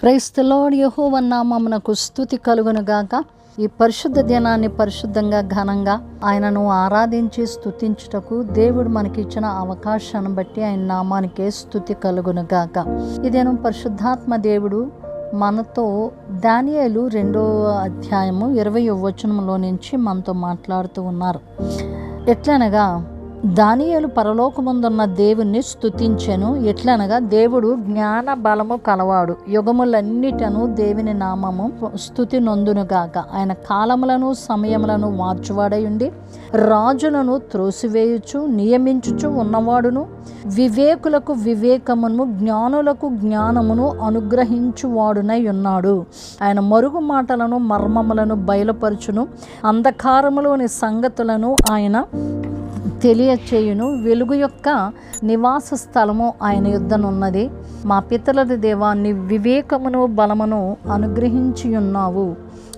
క్రైస్తలోడ్ యహోవన్నామమునకు స్థుతి కలుగునుగాక. ఈ పరిశుద్ధ దినాన్ని పరిశుద్ధంగా ఘనంగా ఆయనను ఆరాధించి స్థుతించుటకు దేవుడు మనకిచ్చిన అవకాశాన్ని బట్టి ఆయన నామానికే స్థుతి కలుగునుగాక. ఇదేను పరిశుద్ధాత్మ దేవుడు మనతో దానియేలు రెండో అధ్యాయము ఇరవై వచనంలో నుంచి మనతో మాట్లాడుతూ ఉన్నారు. ఎట్లనగా దానియలు పరలోకముందున్న దేవుణ్ణి స్తుతించెను. ఎట్లనగా దేవుడు జ్ఞాన బలము కలవాడు. యుగములన్నిటను దేవుని నామము స్థుతి నొందునుగాక ఆయన కాలములను సమయములను మార్చువాడై ఉండి రాజులను త్రోసివేయుచు నియమించుచు ఉన్నవాడును. వివేకులకు వివేకమును జ్ఞానులకు జ్ఞానమును అనుగ్రహించువాడునై ఉన్నాడు ఆయన మరుగు మాటలను మర్మములను బయలుపరచును. అంధకారములోని సంగతులను ఆయన తెలియచేయును. వెలుగు యొక్క నివాస స్థలము ఆయన యుద్ధనున్నది మా పితరుల దేవాన్ని వివేకమును బలమును అనుగ్రహించి ఉన్నావు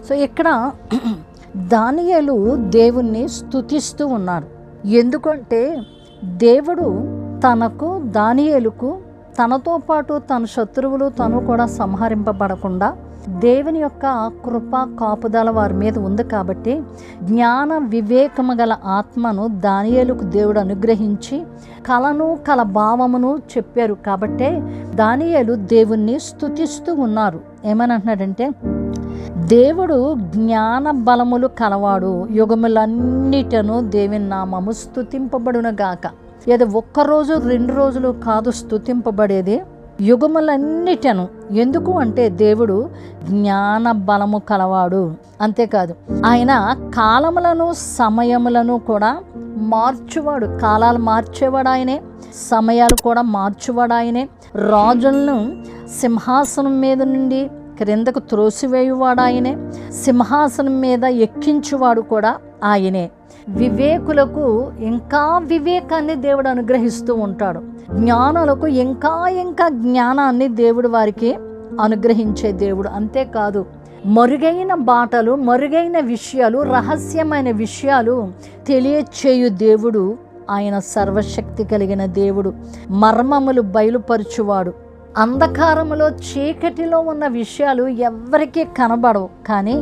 సో ఇక్కడ దానియలు దేవుణ్ణి స్తుతిస్తూ ఉన్నారు. ఎందుకంటే దేవుడు తనకు దానియేలుకు తనతో పాటు తన శత్రువులు తను కూడా సంహరింపబడకుండా దేవుని యొక్క కృప కాపుదల వారి మీద ఉంది కాబట్టి జ్ఞాన వివేకము గల ఆత్మను దానియేలుకు దేవుడు అనుగ్రహించి కలను కల భావమును చెప్పారు కాబట్టే దానియేలు దేవుణ్ణి స్థుతిస్తూ ఉన్నారు. ఏమని అంటున్నాడంటే దేవుడు జ్ఞాన బలములు కలవాడు యుగములన్నిటను దేవుని నామము స్థుతింపబడునగాక ఏదో ఒక్కరోజు రెండు రోజులు కాదు స్తుతింపబడేది. యుగములన్నిటను. ఎందుకు అంటే దేవుడు జ్ఞాన బలము కలవాడు. అంతేకాదు ఆయన కాలములను సమయములను కూడా మార్చువాడు. కాలాలు మార్చేవాడు ఆయనే సమయాలు కూడా మార్చువాడు ఆయనే రాజులను సింహాసనం మీద నుండి క్రిందకు త్రోసివేయువాడు ఆయనే సింహాసనం మీద ఎక్కించువాడు కూడా ఆయనే. వివేకులకు ఇంకా వివేకాన్ని దేవుడు అనుగ్రహిస్తూ ఉంటాడు. జ్ఞానులకు ఇంకా ఇంకా జ్ఞానాన్ని దేవుడు వారికి అనుగ్రహించే దేవుడు అంతేకాదు. మరుగైన బాటలు మరుగైన విషయాలు రహస్యమైన విషయాలు తెలియచేయు దేవుడు ఆయన సర్వశక్తి కలిగిన దేవుడు. మర్మములు బయలుపరుచువాడు. అంధకారములో చీకటిలో ఉన్న విషయాలు ఎవ్వరికీ కనబడవు. కానీ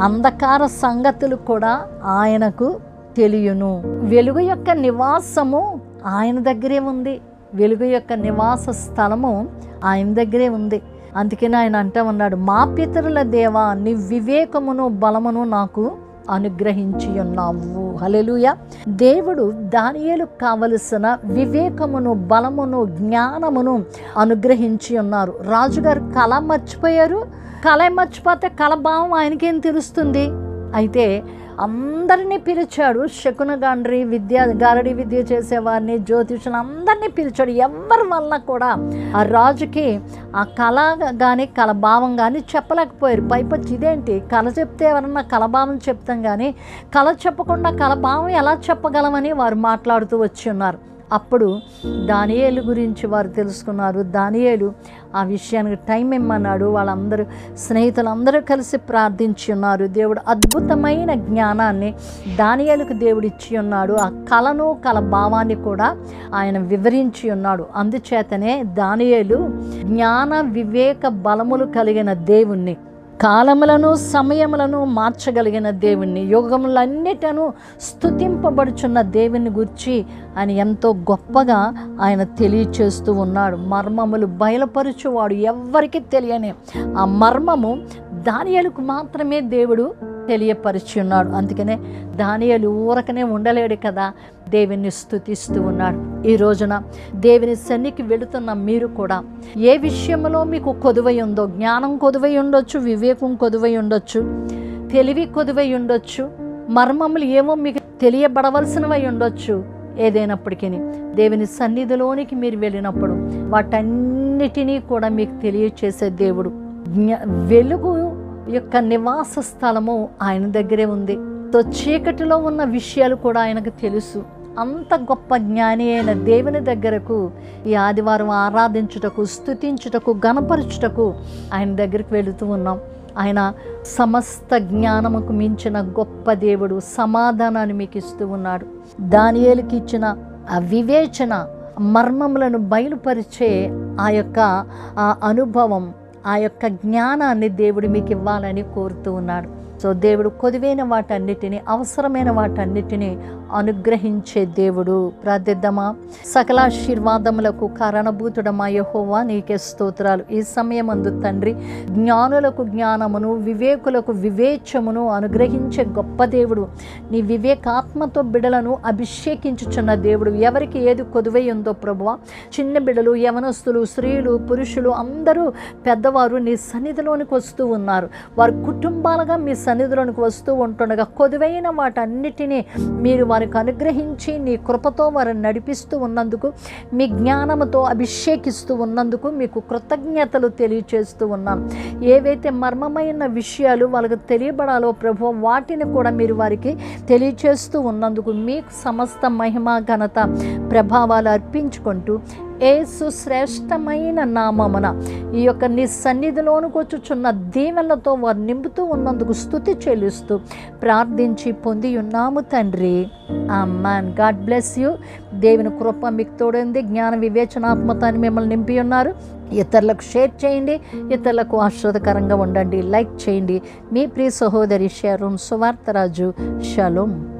అంధకార సంగతులు కూడా ఆయనకు తెలియను. వెలుగు యొక్క నివాసము ఆయన దగ్గరే ఉంది. వెలుగు యొక్క నివాస స్థలము ఆయన దగ్గరే ఉంది. అందుకని ఆయన అంటా ఉన్నాడు మా పితరుల దేవా నీ వివేకమును బలమును నాకు అనుగ్రహించి ఉన్నావు. హలెలుయ దేవుడు దానియేలు కావలసిన వివేకమును బలమును జ్ఞానమును అనుగ్రహించి ఉన్నారు. రాజుగారు కళ మర్చిపోయారు. కళ మర్చిపోతే కళ భావం ఆయనకేం తెలుస్తుంది? అయితే అందరినీ పిలిచాడు. శకున గాండ్రి విద్య గారడి విద్య చేసేవారిని జ్యోతిషులు అందరినీ పిలిచాడు. ఎవరి వల్ల కూడా ఆ రాజుకి ఆ కళ కానీ కలభావం కానీ చెప్పలేకపోయారు. పైపచ్చి ఇదేంటి? కళ చెప్తే ఎవరన్నా కలభావం చెప్తాం కానీ కళ చెప్పకుండా కలభావం ఎలా చెప్పగలమని వారు మాట్లాడుతూ వచ్చి ఉన్నారు. అప్పుడు దానియేలు గురించి వారు తెలుసుకున్నారు. దానియేలు ఆ విషయానికి టైం ఇమ్మన్నాడు. వాళ్ళందరూ స్నేహితులందరూ కలిసి ప్రార్థించి ఉన్నారు. దేవుడు అద్భుతమైన జ్ఞానాన్ని దానియేలకు దేవుడు ఇచ్చి ఉన్నాడు. ఆ కళను కళ భావాన్ని కూడా ఆయన వివరించి ఉన్నాడు. అందుచేతనే దానియేలు జ్ఞాన వివేక బలములు కలిగిన దేవుణ్ణి. కాలములను సమయములను మార్చగలిగిన దేవుణ్ణి యుగములన్నిటను స్థుతింపబడుచున్న దేవుని గురించి ఆయన ఎంతో గొప్పగా ఆయన తెలియచేస్తూ ఉన్నాడు. మర్మములు బయలుపరచువాడు ఎవ్వరికీ తెలియని ఆ మర్మము దానియలకు మాత్రమే దేవుడు తెలియపరిచి ఉన్నాడు అందుకనే దానియలు ఊరకనే ఉండలేడు కదా. దేవుని స్థుతిస్తూ ఉన్నాడు. ఈ రోజున దేవుని సన్నికి వెళుతున్న మీరు కూడా ఏ విషయంలో మీకు కొదువై ఉందో జ్ఞానం కొదువై ఉండొచ్చు వివేకం కొదువై ఉండొచ్చు తెలివి కొదువై ఉండొచ్చు మర్మములు ఏమో మీకు తెలియబడవలసినవై ఉండొచ్చు ఏదైనప్పటికీ దేవుని సన్నిధిలోనికి మీరు వెళ్ళినప్పుడు వాటన్నిటినీ కూడా మీకు తెలియచేసే దేవుడు. జ్ఞా వెలుగు యొక్క నివాస స్థలము ఆయన దగ్గరే ఉంది. తో చీకటిలో ఉన్న విషయాలు కూడా ఆయనకు తెలుసు. అంత గొప్ప జ్ఞాని అయిన దేవుని దగ్గరకు ఈ ఆదివారం ఆరాధించుటకు స్థుతించుటకు గణపరచుటకు ఆయన దగ్గరికి వెళుతూ ఉన్నాం. ఆయన సమస్త జ్ఞానముకు మించిన గొప్ప దేవుడు సమాధానాన్ని మీకు ఇస్తూ ఉన్నాడు. దానియేలుకి ఇచ్చిన ఆ వివేచన మర్మములను బయలుపరిచే ఆ యొక్క ఆ అనుభవం ఆ యొక్క జ్ఞానాన్ని దేవుడు మీకు ఇవ్వాలని కోరుతూ ఉన్నాడు. సో దేవుడు కొదివైన వాటన్నిటిని అవసరమైన వాటన్నిటిని అనుగ్రహించే దేవుడు. ప్రార్థిద్దామా? సకలాశీర్వాదములకు కారణభూతుడమా యహోవా? నీకే స్తోత్రాలు. ఈ సమయం అందు తండ్రి జ్ఞానులకు జ్ఞానమును వివేకులకు వివేచమును అనుగ్రహించే గొప్ప దేవుడు. నీ వివేకాత్మతో బిడలను అభిషేకించుచున్న దేవుడు. ఎవరికి ఏది కొదువై ఉందో ప్రభువ చిన్న బిడలు యవనస్తులు స్త్రీలు పురుషులు అందరూ పెద్దవారు నీ సన్నిధిలోనికి వస్తూ ఉన్నారు. వారి కుటుంబాలుగా మీ సన్నిధిలోనికి వస్తూ ఉంటుండగా కొదువైన వాటన్నిటినీ మీరు వారికి అనుగ్రహించి నీ కృపతో వారిని నడిపిస్తూ ఉన్నందుకు మీ జ్ఞానముతో అభిషేకిస్తూ ఉన్నందుకు మీకు కృతజ్ఞతలు తెలియచేస్తూ ఉన్నాం. ఏవైతే మర్మమైన విషయాలు వాళ్ళకి తెలియబడాలో ప్రభు వాటిని కూడా మీరు వారికి తెలియచేస్తూ ఉన్నందుకు మీకు సమస్త మహిమ ఘనత ప్రభావాలు అర్పించుకుంటూ ఏసు శ్రేష్టమైన నామమున ఈ యొక్క నీ సన్నిధిలోనికి వచ్చుచున్న దీవెనలతో వారు నింపుతూ ఉన్నందుకు స్థుతి చెల్లిస్తూ ప్రార్థించి పొంది ఉన్నాము తండ్రి. అమ్మాన్ గాడ్ బ్లెస్ యూ దేవుని కృప మీకు తోడింది. జ్ఞాన వివేచనాత్మతాన్ని మిమ్మల్ని నింపి ఉన్నారు. ఇతరులకు షేర్ చేయండి. ఇతరులకు ఆశ్రదకరంగా ఉండండి. లైక్ చేయండి. మీ ప్రియ సహోదరి షారూన్ సువార్తరాజు. షలోం.